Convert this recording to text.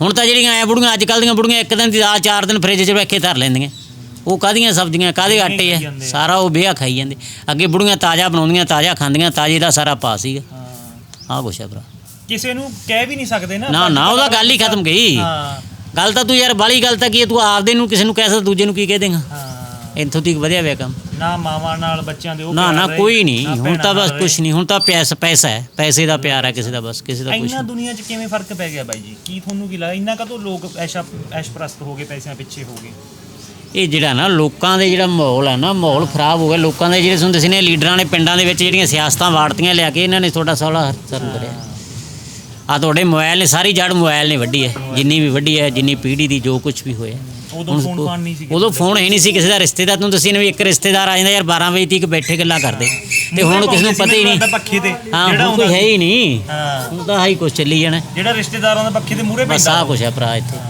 ਹੁਣ ਤਾਂ ਜਿਹੜੀਆਂ ਐ ਬੁੜੀਆਂ ਅੱਜ ਕੱਲ੍ਹ ਦੀਆਂ ਬੁੜੀਆਂ ਇੱਕ ਦਿਨ ਦੀ ਦਾਲ ਚਾਰ ਦਿਨ ਫ੍ਰਿਜ 'ਚ ਰੱਖੇ ਧਰ ਲੈਂਦੀਆਂ। ਉਹ ਕਾਹਦੀਆਂ ਸਬਜ਼ੀਆਂ ਕਾਹਦੇ ਆਟੇ ਆ। ਸਾਰਾ ਉਹ ਬੇਹਾ ਖਾਈ ਜਾਂਦੇ। ਅੱਗੇ ਬੁੜੀਆਂ ਤਾਜ਼ਾ ਬਣਾਉਂਦੀਆਂ ਤਾਜ਼ਾ ਖਾਂਦੀਆਂ ਤਾਜ਼ੇ ਦਾ ਸਾਰਾ ਪਾ ਸੀਗਾ। ਹਾਂ। ਆਹ ਕੁਛ ਆ ਭਰਾ। ਕਿਸੇ ਨੂੰ ਕਹਿ ਵੀ ਨਹੀਂ ਸਕਦੇ ਨਾ ਨਾ ਨਾ ਉਹਦਾ ਗੱਲ ਹੀ ਖਤਮ ਗਈ। ਹਾਂ। ਗੱਲ ਤਾਂ ਤੂੰ ਯਾਰ ਬਾਲੀ ਗੱਲ ਤਾਂ ਕੀ ਹੈ? ਤੂੰ ਆਪਦੇ ਨੂੰ ਕਿਸੇ ਨੂੰ ਕਹਿ ਸਕਦਾ ਦੂਜੇ ਨੂੰ ਕੀ ਕਹਿ ਦੇਗਾ? ਹਾਂ। ਇੱਥੋਂ ਤੱਕ ਵਧਿਆ ਹੋਇਆ ਕੰਮ। ਨਾ ਮਾਵਾਂ ਨਾਲ ਬੱਚਿਆਂ ਦੇ ਉਹ ਨਾ ਪਿਆਰ ਨਾ ਰਹੇ, ਕੋਈ ਨਹੀਂ। ਨਾ ਹੁਣ ਭੈਣਾਂ ਤਾਂ ਬਸ ਨਾਲ ਕੁਛ ਨਹੀਂ ਹੁਣ ਤਾਂ ਪੈਸਾ ਪੈਸਾ ਹੈ। ਪੈਸੇ ਦਾ ਪਿਆਰ ਹੈ ਕਿਸੇ ਦਾ ਬਸ ਕਿਸੇ ਦਾ। ਕੁਛ ਇੰਨਾ ਦੁਨੀਆ 'ਚ ਕਿਵੇਂ ਫ਼ਰਕ ਪੈ ਗਿਆ ਬਾਈ ਜੀ? ਕੀ ਤੁਹਾਨੂੰ ਕੀ ਲੱਗਦਾ ਇੰਨਾ ਕਦੋਂ ਲੋਕ ਐਸ਼ਾ ਐਸ਼ਪ੍ਰਸਤ ਹੋ ਗਏ ਪੈਸਿਆਂ ਪਿੱਛੇ ਹੋ ਗਏ? ਇਹ ਜਿਹੜਾ ਨਾ ਲੋਕਾਂ ਦੇ ਜਿਹੜਾ ਮਾਹੌਲ ਹੈ ਨਾ ਮਾਹੌਲ ਖਰਾਬ ਹੋ ਗਿਆ। ਲੋਕਾਂ ਦੇ ਜਿਹੜੇ ਸੁਣਦੇ ਸੀ ਨੇ ਲੀਡਰਾਂ ਨੇ ਪਿੰਡਾਂ ਦੇ ਵਿੱਚ ਜਿਹੜੀਆਂ ਸਿਆਸਤਾਂ ਵਾੜਤੀਆਂ ਲਿਆ ਕੇ ਇਹਨਾਂ ਨੇ ਤੁਹਾਡਾ ਸਾਲਾ ਸਰਮ ਕਰਿਆ। ਆ ਤੁਹਾਡੇ ਮੋਬਾਈਲ ਨੇ ਸਾਰੀ ਜੜ ਮੋਬਾਈਲ ਨੇ ਵੱਡੀ ਹੈ। ਜਿੰਨੀ ਵੀ ਵੱਡੀ ਹੈ ਜਿੰਨੀ ਪੀੜ੍ਹੀ ਦੀ ਜੋ ਕੁਝ ਵੀ ਹੋਇਆ। ਉਦੋਂ ਫੋਨ ਫਾਨ ਨਹੀਂ ਸੀ ਉਦੋਂ ਫੋਨ ਹੈ ਨਹੀਂ ਸੀ ਕਿਸੇ ਦਾ ਰਿਸ਼ਤੇਦਾਰ ਨੂੰ ਤੁਸੀਂ ਨੇ ਵੀ ਇੱਕ ਰਿਸ਼ਤੇਦਾਰ ਆ ਜਾਂਦਾ ਯਾਰ 12 ਵਜੇ ਤੱਕ ਬੈਠੇ ਗੱਲਾਂ ਕਰਦੇ। ਤੇ ਹੁਣ ਕਿਸੇ ਨੂੰ ਪਤਾ ਹੀ ਨਹੀਂ। ਪੱਖੇ ਤੇ ਹਾਂ ਜਿਹੜਾ ਹੁਣ ਕੋਈ ਹੈ ਹੀ ਨਹੀਂ। ਹਾਂ। ਹੁਣ ਤਾਂ ਆਹੀ ਕੁਛ ਚੱਲੀ ਜਾਣਾ। ਜਿਹੜਾ ਰਿਸ਼ਤੇਦਾਰਾਂ ਦਾ ਪੱਖੇ ਮੂਹਰੇ ਬਸ ਪੈਂਦਾ। ਆਹ ਕੁਛ ਹੈ ਭਰਾ ਇੱਥੇ।